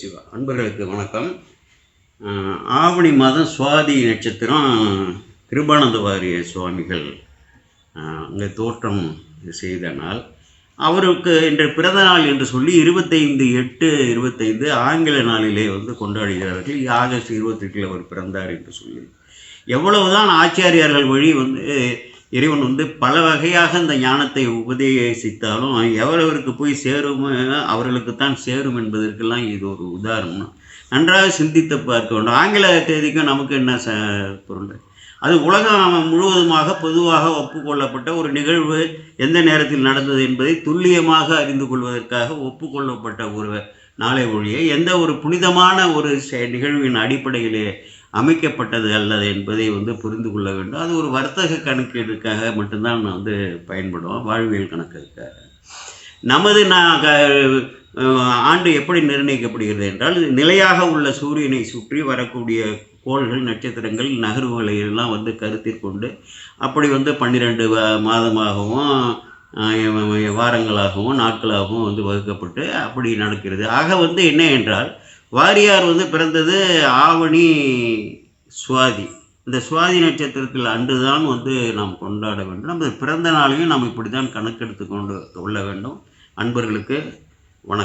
சிவா. அன்பர்களுக்கு வணக்கம். ஆவணி மாதம் சுவாதி நட்சத்திரம் கிருபானந்த வாரிய சுவாமிகள் அங்கே தோற்றம் செய்த நாள். அவருக்கு இன்று பிறந்த நாள் என்று சொல்லி இருபத்தைந்து எட்டு இருபத்தைந்து ஆங்கில நாளிலே வந்து கொண்டாடுகிறார்கள். ஆகஸ்ட் இருபத்தெட்டில் அவர் பிறந்தார் என்று சொல்லி. எவ்வளவுதான் ஆச்சாரியார்கள் வழி வந்து இறைவன் வந்து பல வகையாக இந்த ஞானத்தை உபதேசித்தாலும் எவ்வளவருக்கு போய் சேருமோ அவர்களுக்கு தான் சேரும் என்பதற்கெல்லாம் இது ஒரு உதாரணம். நன்றாக சிந்தித்து பார்க்க வேண்டும். ஆங்கில தேதிக்கும் நமக்கு என்ன ச பொருள்? அது உலகம் முழுவதுமாக பொதுவாக ஒப்புக்கொள்ளப்பட்ட ஒரு நிகழ்வு எந்த நேரத்தில் நடந்தது என்பதை துல்லியமாக அறிந்து கொள்வதற்காக ஒப்புக்கொள்ளப்பட்ட ஒரு நாளை ஒழிய எந்த ஒரு புனிதமான ஒரு செ- நிகழ்வின் அடிப்படையிலே அமைக்கப்பட்டது அல்லது என்பதை வந்து புரிந்து கொள்ள வேண்டும். அது ஒரு வர்த்தக கணக்கீடுக்காக மட்டும்தான் வந்து பயன்படும். வாழ்வியல் கணக்குக்காக நமது நான் ஆண்டு எப்படி நிர்ணயிக்கப்படுகிறது என்றால் நிலையாக உள்ள சூரியனை சுற்றி வரக்கூடிய கோள்கள் நட்சத்திரங்கள் நகர்வுகளை எல்லாம் வந்து கருத்தில் கொண்டு அப்படி வந்து பன்னிரெண்டு மாதமாகவும் வாரங்களாகவும் நாட்களாகவும் வந்து வகுக்கப்பட்டு அப்படி நடக்கிறது. ஆக வந்து என்ன என்றால் வாரியார் வந்து பிறந்தது ஆவணி சுவாதி. இந்த சுவாதி நட்சத்திரத்தில் அன்று தான் வந்து நாம் கொண்டாட வேண்டும். நமது பிறந்த நாளையும் நாம் இப்படி தான் கணக்கெடுத்து கொண்டு கொள்ள வேண்டும். அன்பர்களுக்கு வணக்கம்.